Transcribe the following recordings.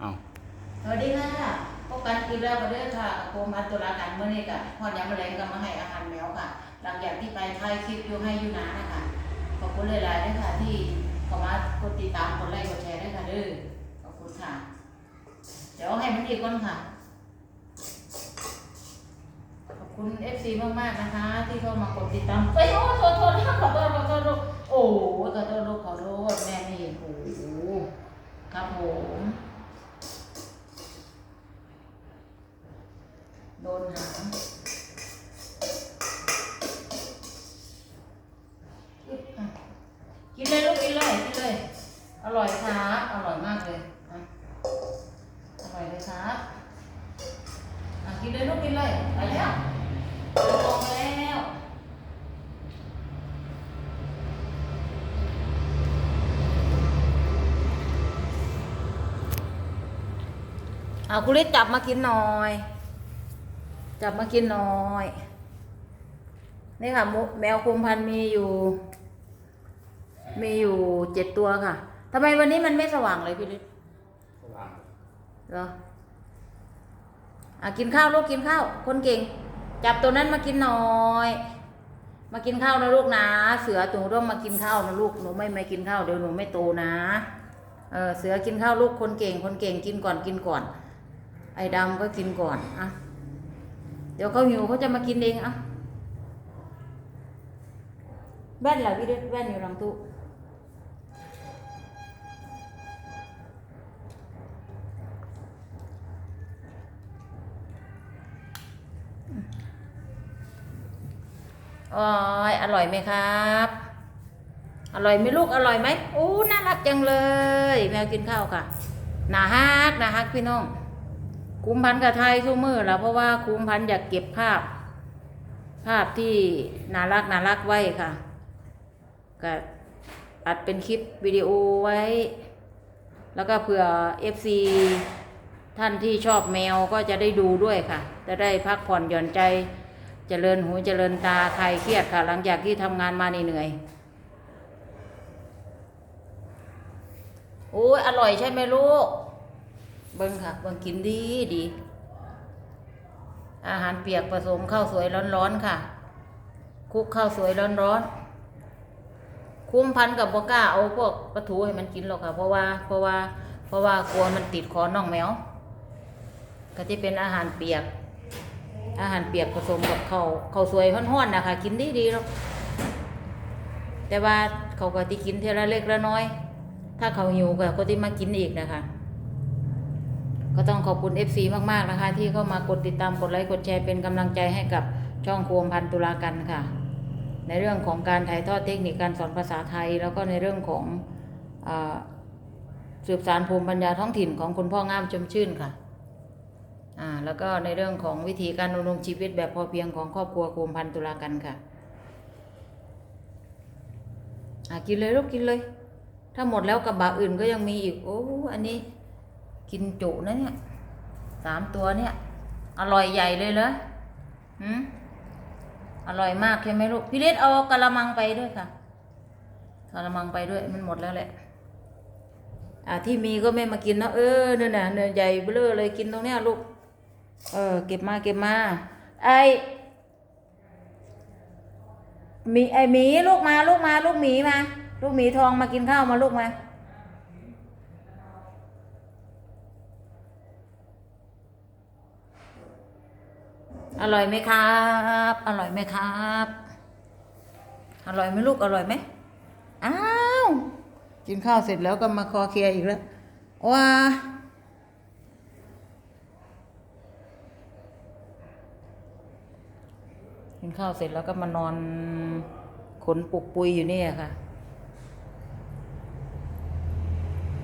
เอาสวัสดีค่ะพบกันอีกแล้วกันเด้อค่ะโคมาตุลาการเมื่อนี้กับพอดยามแมลงก็มาให้อาหารแมวค่ะ หลังจากที่ไปถ่ายคลิปอยู่ให้อยู่นานะคะขอบคุณหลายๆด้วยค่ะ ที่เข้ามากดติดตามกดไลค์กดแชร์ด้วยค่ะเด้อขอบคุณค่ะ เดี๋ยวให้มันดีก่อนค่ะ ขอบคุณ FC มากๆนะคะ ที่เข้ามากดติดตามเอ้ยโอ้โทษโทษขอโทษขอโทษลูกโอ้ขอโทษขอโทษแม่ไม่เห็นโอ้โหครับผม โดนหางอึ๊บอะกินเลยลูกกินเลยกินเลย อร่อยครับอร่อยมากเลยอะอร่อยเลยครับอะกินเลยลูกกินเลยไปแล้วเดินตรงไปแล้ว เอาคุณลิศจับมากินหน่อย จับมากินหน่อย นี่ค่ะมุแมวคุมพันธุ์มีอยู่ มีอยู่เจ็ดตัวค่ะทำไมวันนี้มันไม่สว่างเลยพี่ฤทธิ์สว่างเหรออะกินข้าวลูกกินข้าว คนเก่ง จับตัวนั้นมากินหน่อย มากินข้าวนะลูกนะ เสือหนูต้องมากินข้าวนะลูกหนูไม่ไม่กินข้าวเดี๋ยวหนูไม่โตนะเออเสือกินข้าวลูกคนเก่ง คนเก่งกินก่อนกินก่อน ไอ้ดำก็กินก่อนอะเดี๋ยวเขาหิวเขาจะมากินเองอะแว่นเหรอพี่เด็แว่นอยู่หลังตู้โอ้ยอร่อยไหมครับ อร่อยไหมลูกอร่อยไหมอู้น่ารักจังเลย แมวกินข้าวค่ะน่าฮักน่าฮักพี่น้อง คุ้มพันกับไทยทุกมือแล้วเพราะว่าคุ้มพันอยากเก็บภาพ ภาพที่น่ารักน่ารักไว้ค่ะก็อัดเป็นคลิปวิดีโอไว้ แล้วก็เผื่อ FC ท่านที่ชอบแมวก็จะได้ดูด้วยค่ะ จะได้พักผ่อนหย่อนใจเจริญหูเจริญตาใครเครียดค่ะ หลังจากที่ทำงานมาเหนื่อยๆโอ้ยอร่อยใช่ไหมลูก เบิ้งค่ะเบิ้งกินดีดี อาหารเปียกผสมข้าวสวยร้อนๆค่ะ คุกข้าวสวยร้อนๆคุ้มพันกับบก้าเอาพวกปลาทูให้มันกินหรอกค่ะ เพราะว่าเพราะว่าเพราะว่ากลัวมันติดคอน้องแมวก็จะเป็นอาหารเปียก อาหารเปียกผสมกับข้าวข้าวสวยห้อนๆนะคะกินดีดีหรอกแต่ว่าเขาก็ที่กินเทละเล็กละน้อย ถ้าเขาหิวก็ก็ที่มากินอีกนะคะ ก็ต้องขอบคุณ FC มากๆนะคะ ที่เข้ามากดติดตามกดไลค์กดแชร์เป็นกำลังใจให้กับช่องโคมพันตุลากันค่ะ ในเรื่องของการถ่ายทอดเทคนิคการสอนภาษาไทย แล้วก็ในเรื่องของอสืบสารภูมิปัญญาท้องถิ่นของคุณพ่องามชมชื่นค่ะอ่าแล้วก็ในเรื่องของวิธีการดำรงชีวิตแบบพอเพียงของครอบครัวโคมพันตุลากันค่ะอ่ากินเลยลูกกินเลย ถ้าหมดแล้วกระบะอื่นก็ยังมีอีกโอ้อันนี้ กินจุนะเนี่ยสามตัวเนี่ย อร่อยใหญ่เลยเหรอหืมอร่อยมากใช่ไหมลูกพี่ฤทธิ์เอากระมังไปด้วยค่ะกระมังไปด้วยมันหมดแล้วแหละ อ่าที่มีก็ไม่มากินนะเออเนี่ยนะเนื้อใหญ่เบ้อเลยกินตรงเนี้ยลูก เออ เก็บมาเก็บมา ไอหมีไอหมีลูกมาลูกมา ลูกหมีมา ลูกหมีทองมากินข้าวมาลูกมา อร่อยไหมครับ อร่อยไหมครับ อร่อยไหมลูกอร่อยไหมอ้าวกินข้าวเสร็จแล้วก็มาคอเคลียร์อีกแล้วว้ากินข้าวเสร็จแล้วก็มานอนขนปุกปุยอยู่นี่ค่ะ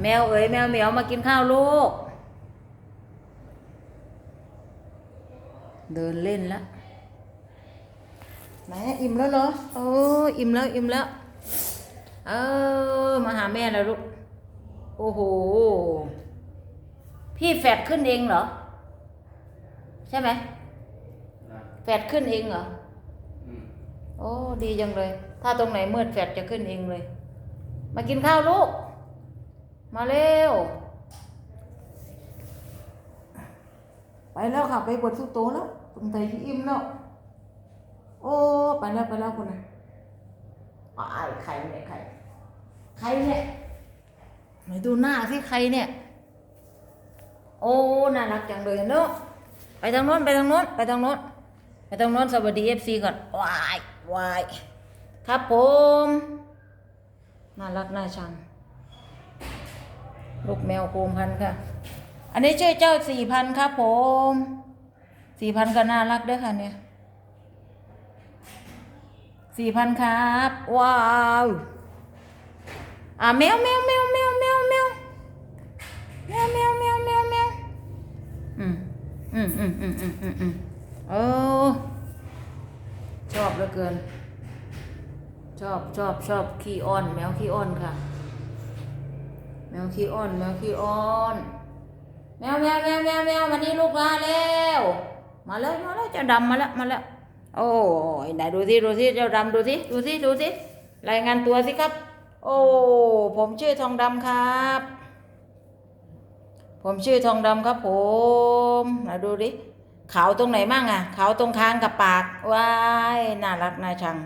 แมวเอ๋ยแมวเหมียวมากินข้าวลูก เดินเล่นแล้วไหนอิ่มแล้วเหรอโอ้อิ่มแล้วอิ่มแล้ว เออมาหาแม่แล้วลูกโอ้โหพี่แฟดขึ้นเองเหรอ ใช่ไหมนะแฟดขึ้นเองเหรออืมโอ้ดีจังเลย ถ้าตรงไหนมืดแฟดจะขึ้นเองเลย มากินข้าวลูก มาเร็ว ไปแล้วค่ะ ไปบดสุโตแล้ว ตรงไตที่อิ่มแล้ว โอ้ไปแล้วไปแล้วคนน่ะอ้ายใครเนี่ยใครใครเนี่ยไหนดูหน้าสิใครเนี่ย โอ้น่ารักจังเลยเนาะไปทางโน้นไปทางโน้นไปทางโน้นไปทางโน้นสวัสดีเอฟซีก่อนวายวายครับผมน่ารักน่าชังลูกแมวโคมพันธ์ค่ะ อันนี้ชื่อเจ้าสี่พันครับผม สี่พันก็น่ารักเด้วยค่ะเนี่ยสี่พันครับ ว้าวอะแมวแมวแมวแมวแมวแมวแมวแมวแมวแมวแมวอืมอืมอืมอืมอืมอืมอืมโอ้ชอบเหลือเกิน ชอบชอบชอบขี้อ้อน แมวขี้อ้อนค่ะ แมวขี้อ้อน แมวขี้อ้อน แมวแมวแมวแมวแมววันนี้ลูกมาแล้ว มาแล้วมาแล้วเจ้าดำมาแล้วมาแล้วโอ้ยไหนดูสิดูสิเจ้าดำดูสิดูสิดูสิรายงานตัวสิครับ โอ้ผมชื่อทองดำครับ ผมชื่อทองดำครับ ผมไหนดูดิขาวตรงไหนมั่งอะขาวตรงคางกับปากว้ายน่ารักน่าชัง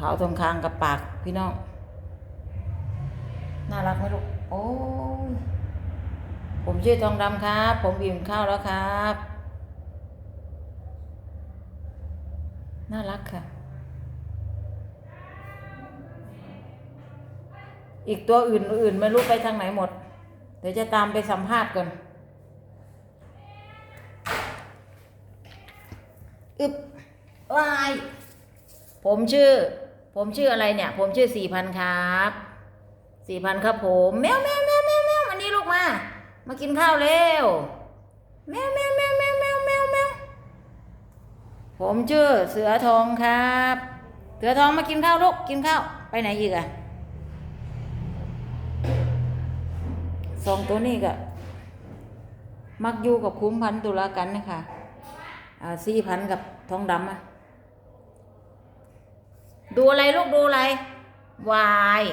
ขาวตรงคางกับปากพี่น้องน่ารักไหมลูกโอ้ผมชื่อทองดำครับ ผมอิ่มข้าวแล้วครับ น่ารักค่ะ อีกตัวอื่นอื่นไม่รู้ไปทางไหนหมด เดี๋ยวจะตามไปสัมภาษณ์ก่อนอึบวาย ผมชื่อ ผมชื่ออะไรเนี่ย ผมชื่อสี่พันครับสี่พันครับผม แมวแมวแมวแมวแมวอันนี้ลูกมา มากินข้าวเร็ว แมวแมวแมวแมวแมวแมวแมว ผมชื่อเสือทองครับ เสือทองมากินข้าวลูกกินข้าวไปไหนอีกอะสองตัวนี้ก็มักอยู่กับคุ้มพันธุ์ตุลากันนะคะอ่าสี่พันกับทองดำอะดูอะไรลูกดูอะไรวาย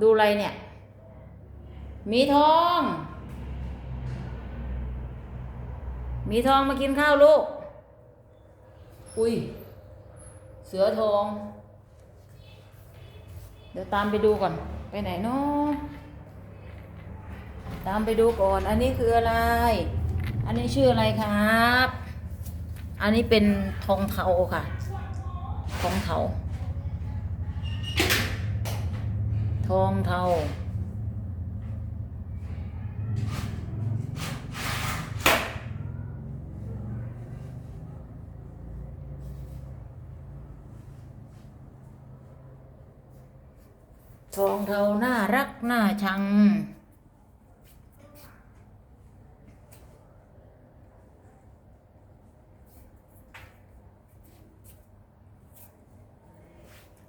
ดูอะไรเนี่ย มีทอง มีทองมากินข้าวลูก อุ้ย เสือทอง เดี๋ยวตามไปดูก่อน ไปไหนเนาะตามไปดูก่อน อันนี้คืออะไร อันนี้ชื่ออะไรครับ อันนี้เป็นทองเทาค่ะ ทองเทา ทองเทา ทองเทาน่ารักน่าชัง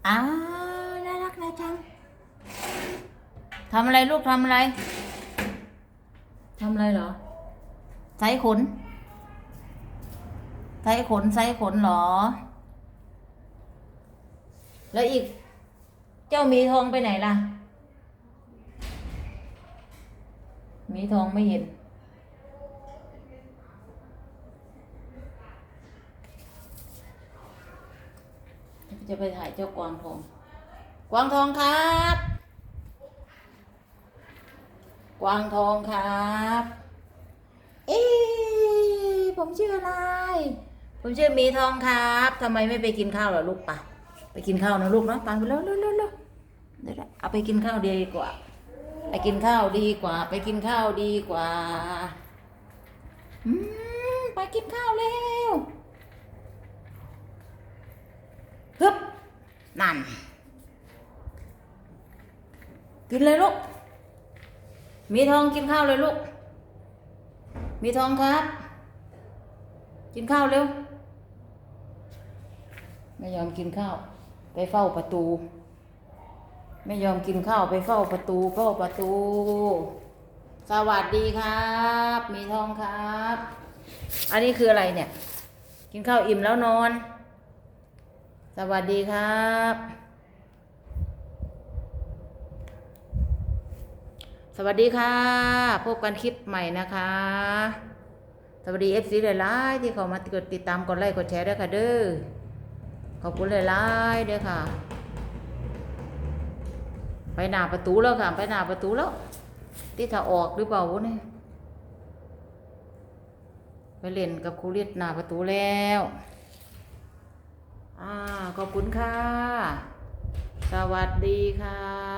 อ้าน่ารักน่าชังทำอะไรลูกทำอะไรทำอะไรเหรอไซขนไซขนไซขนเหรอ แล้วอีก เจ้ามีทองไปไหนล่ะ มีทองไม่เห็น จะไปถ่ายเจ้ากวางทอง กวางทองครับ กวางทองครับ เอ๊ผมชื่ออะไร ผมชื่อมีทองครับ ทำไมไม่ไปกินข้าวเหรอลูกปะไปกินข้าวนะลูกเนาะปังไปแล้วเร็ว เดี๋ยวเอาไปกินข้าวดีกว่า ไปกินข้าวดีกว่า ไปกินข้าวดีกว่าอืมไปกินข้าวเร็วฮึบนั่น กินเลยลูก มีทองกินข้าวเลยลูก มีทองครับ กินข้าวเร็ว ไม่ยอมกินข้าว ไปเฝ้าประตู ไม่ยอมกินข้าวไปเฝ้าประตูเฝ้าประตู สวัสดีครับ มีทองครับ อันนี้คืออะไรเนี่ย กินข้าวอิ่มแล้วนอน สวัสดีครับ สวัสดีค่ะพบกันคลิปใหม่นะคะ สวัสดีเอฟซีหลายๆที่เขามากดติดตามกดไลค์กดแชร์ด้วยค่ะเด้อขอบคุณหลายๆเด้อค่ะ ไปหน้าประตูแล้วค่ะ ไปหน้าประตูแล้วที่ถ้าออกหรือเปล่าวะเนี่ยไปเล่นกับครูเรียดหน้าประตูแล้วอ่าขอบคุณค่ะ สวัสดีค่ะ